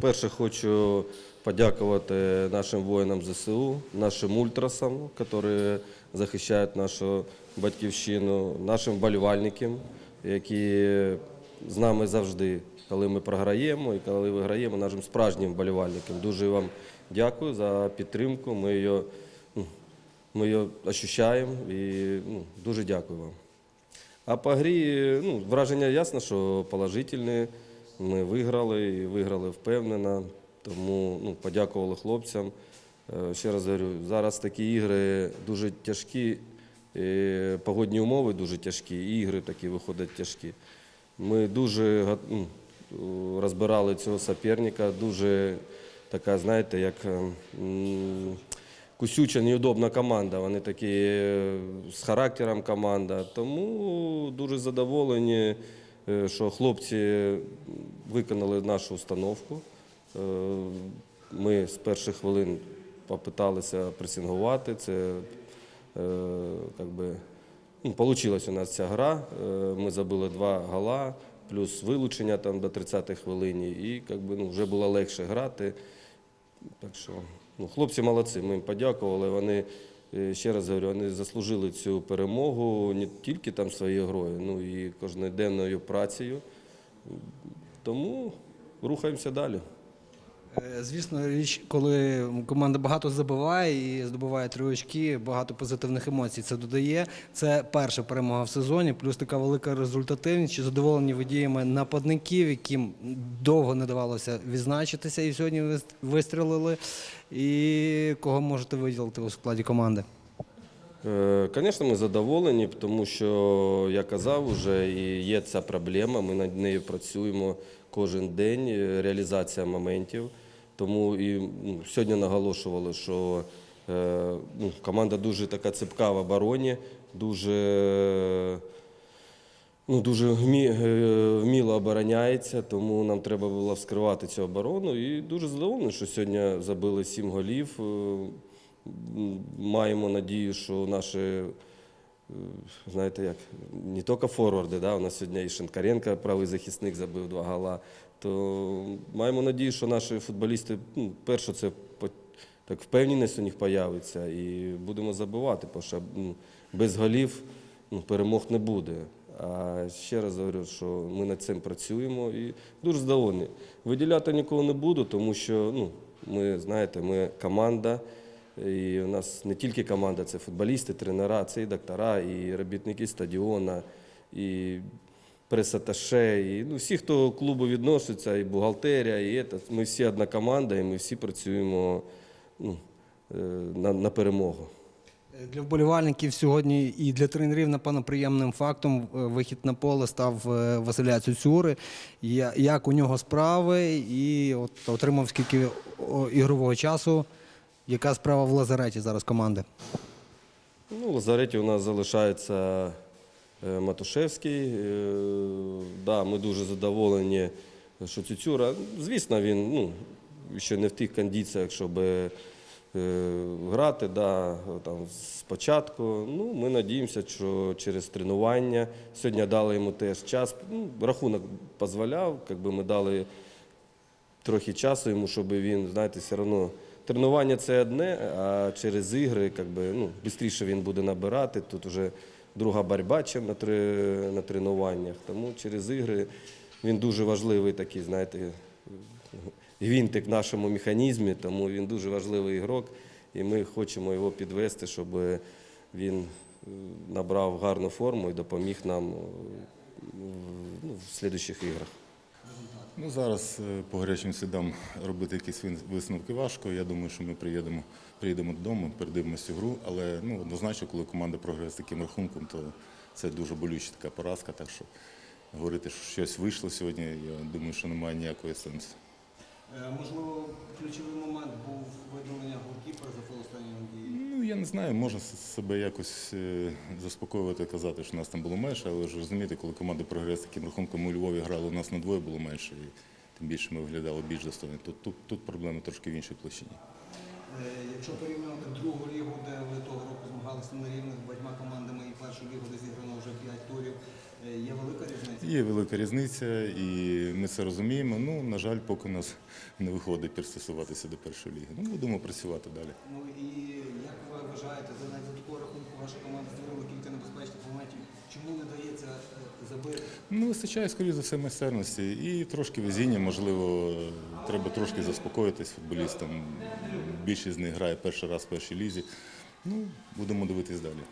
перше, хочу подякувати нашим воїнам ЗСУ, нашим ультрасам, які захищають нашу батьківщину, нашим вболівальникам, які з нами завжди, коли ми програємо і коли виграємо, нашим справжнім вболівальникам. Дуже вам дякую за підтримку. Ми її, ну, ми її ощущаємо і ну, дуже дякую вам. А по грі ну, враження ясно, що положительні. Ми виграли і виграли впевнено. Тому ну, подякували хлопцям. Е, Ще раз говорю, зараз такі ігри дуже тяжкі, погодні умови дуже тяжкі, і ігри такі виходять тяжкі. Ми дуже ну, розбирали цього суперника, дуже така, знаєте, як е, кусюча, неудобна команда. Вони такі е, з характером команда. Тому дуже задоволені, що хлопці виконали нашу установку. Е, Ми з перших хвилин попиталися пресингувати. Це е, би, ну, у нас ця гра. Е, Ми забили два гола, плюс вилучення там до 30-ї хвилині. І ну, вже було легше грати. Так що ну, хлопці молодці, ми їм подякували. Вони, е, ще раз говорю, вони заслужили цю перемогу не тільки там своєю грою, ну і кожноденною працею. Тому рухаємося далі. Е, Звісно, річ, коли команда багато забиває і здобуває три очки, багато позитивних емоцій це додає. Це перша перемога в сезоні, плюс така велика результативність. Чи задоволені ви діями нападників, яким довго не давалося відзначитися, і сьогодні вистрілили. І кого можете виділити у складі команди? Звісно, ми задоволені, тому що я казав, вже є ця проблема. Ми над нею працюємо кожен день. е, Реалізація моментів. Тому і ну, сьогодні наголошували, що е, ну, команда дуже така цепка в обороні, дуже. Ну, дуже е, вміло обороняється, тому нам треба було вскривати цю оборону. І дуже задоволений, що сьогодні забили сім голів. Маємо надію, що наші, знаєте як, не тільки форварди, да, у нас сьогодні і Шинкаренко, правий захисник, забив два гола. То маємо надію, що наші футболісти, ну, перше, це так впевненість у них появиться і будемо забивати, тому що ну, без голів ну, перемог не буде. А ще раз говорю, що ми над цим працюємо і дуже задоволені. Виділяти нікого не буду, тому що ну, ми, знаєте, ми команда, і у нас не тільки команда, це футболісти, тренера, це і доктора, і робітники стадіона, і пресаташе, і ну, всі, хто к клубу відноситься, і бухгалтерія, і це, ми всі одна команда, і ми всі працюємо ну, е, на, на перемогу. Для вболівальників сьогодні і для тренерів, напевно, приємним фактом е, вихід на поле став е, Василя Цюцюри. Як у нього справи, і от отримав скільки ігрового часу. Яка справа в лазареті зараз команди? Ну, в Лазареті у нас залишається е, Матушевський. Е, Да, ми дуже задоволені, що Цюцюра. Звісно, він ну, ще не в тих кондиціях, щоб е, грати да, там, спочатку. Ну, ми надіємося, що через тренування. Сьогодні дали йому теж час. Ну, рахунок дозволяв, ми дали трохи часу йому, щоб він, знаєте, все одно. Тренування це одне, а через ігри, ну, швидше він буде набирати. Тут вже друга боротьба, ніж на, тре- на тренуваннях. Тому через ігри він дуже важливий такий, знаєте, гвинтик в нашому механізмі, тому він дуже важливий ігрок. І ми хочемо його підвести, щоб він набрав гарну форму і допоміг нам е, в- ну, в слідуючих іграх. Ну, зараз е, по гарячим слідам робити якісь висновки важко. Я думаю, що ми приїдемо, приїдемо додому, передивимося гру. Але ну, однозначно, коли команда програє з таким рахунком, то це дуже болюча така поразка. Так що говорити, що щось вийшло сьогодні, я думаю, що немає ніякого сенсу. Можливо, ключовий момент був видалення голкіпера за фолостанням дії. Я не знаю, можна себе якось е, заспокоювати, казати, що нас там було менше, але ж розумієте, коли команда програє з таким рахунком, у Львові грали, у нас на двоє було менше, і тим більше ми виглядали більш достойно. Тут, тут, тут проблема трошки в іншій площині. Якщо порівнювати другу лігу, де ви того року змагалися на рівних багатьма командами, і першу лігу, де зіграно вже 5 турів, е, є велика різниця? Є велика різниця, і ми це розуміємо. Ну, на жаль, поки у нас не виходить пристосуватися до першої ліги. Ну, будемо працювати далі. Ну і вважаєте, за такого рахунку ваша команда створила кілька небезпечних моментів. Чому не дається е, забити? Ну, вистачає, скоріше за все, майстерності і трошки везіння, можливо, треба трошки заспокоїтись футболістам. Більшість з них грає перший раз в першій лізі. Ну, будемо дивитись далі.